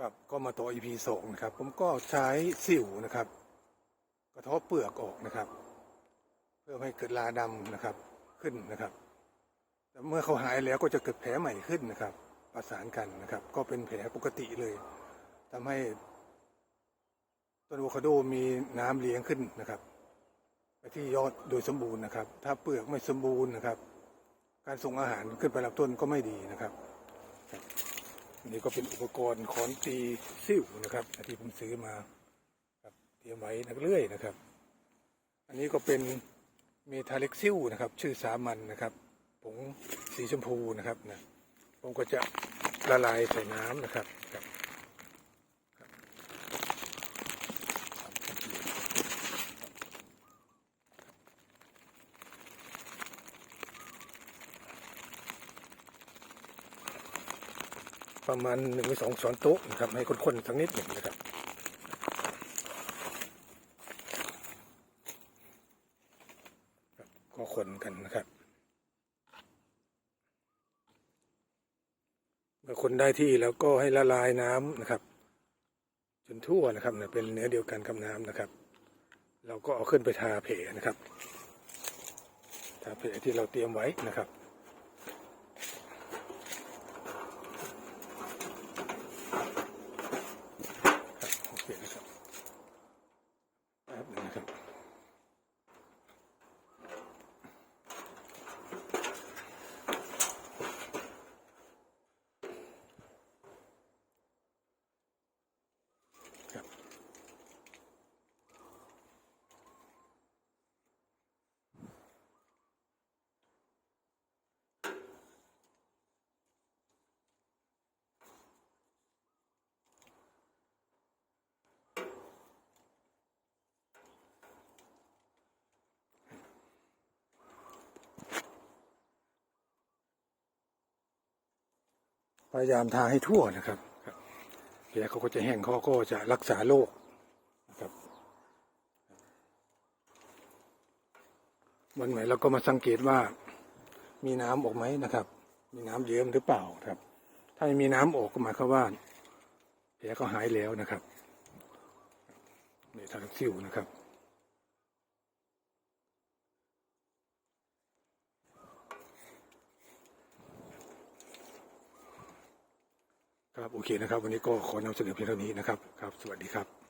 ครับก็มาต่อ EP สองนะครับ ผมก็ใช้สิวนะครับ กระทาะเปลือกออกนะครับ เพื่อให้เกิดลาดำนะครับขึ้นนะครับแต่เมื่อเขาหายแล้วก็จะเกิดแผลใหม่ขึ้นนะครับ ประสานกันนะครับ ก็เป็นแผลปกติเลยทำให้ต้นอะโวคาโดมีน้ำเลี้ยงขึ้นนะครับไปที่ยอดโดยสมบูรณ์นะครับ ถ้าเปลือกไม่สมบูรณ์นะครับ การส่งอาหารขึ้นไปลำต้นก็ไม่ดีนะครับ นนี้ก็เป็นอุปกรณ์ขอนตีซิ่วนะครับที่ผมซื้อมาครับเตรียมไว้นักเลื่อยนะครับ อันนี้ก็เป็นเมทาเล็กซิ่วนะครับ ชื่อสามัญนะครับผงสีชมพูนะครับนะผมก็จะละลายใส่น้ำนะครับ ประมาณหนึ่งสองช้อนโต๊ะนะครับให้ข้นๆสักนิดหนึ่งนะครับก็คนกันนะครับเมื่อคนได้ที่แล้วก็ให้ละลายน้ำนะครับ จนทั่วนะครับเนี่ยเป็นเนื้อเดียวกันกับน้ำนะครับ เราก็เอาขึ้นไปทาแผลนะครับทาแผลที่เราเตรียมไว้นะครับโอเคนะครับแป๊บหนึงนะครับ ครับ พยายามทาให้ทั่วนะครับครับแผลเขาก็จะแห้งเขาก็จะรักษาโรคนะครับ วันไหนเราก็มาสังเกตว่ามีน้ำออกไหมนะครับ มีน้ำเยิ้มหรือเปล่าครับ ถ้ามีน้ำออกก็หมายความว่าแผลก็หายแล้วนะครับนี่ทางซิวนะครับ ครับโอเคนะครับ วันนี้ก็ขอนำเสนอเพียงเท่านี้นะครับครับ สวัสดีครับ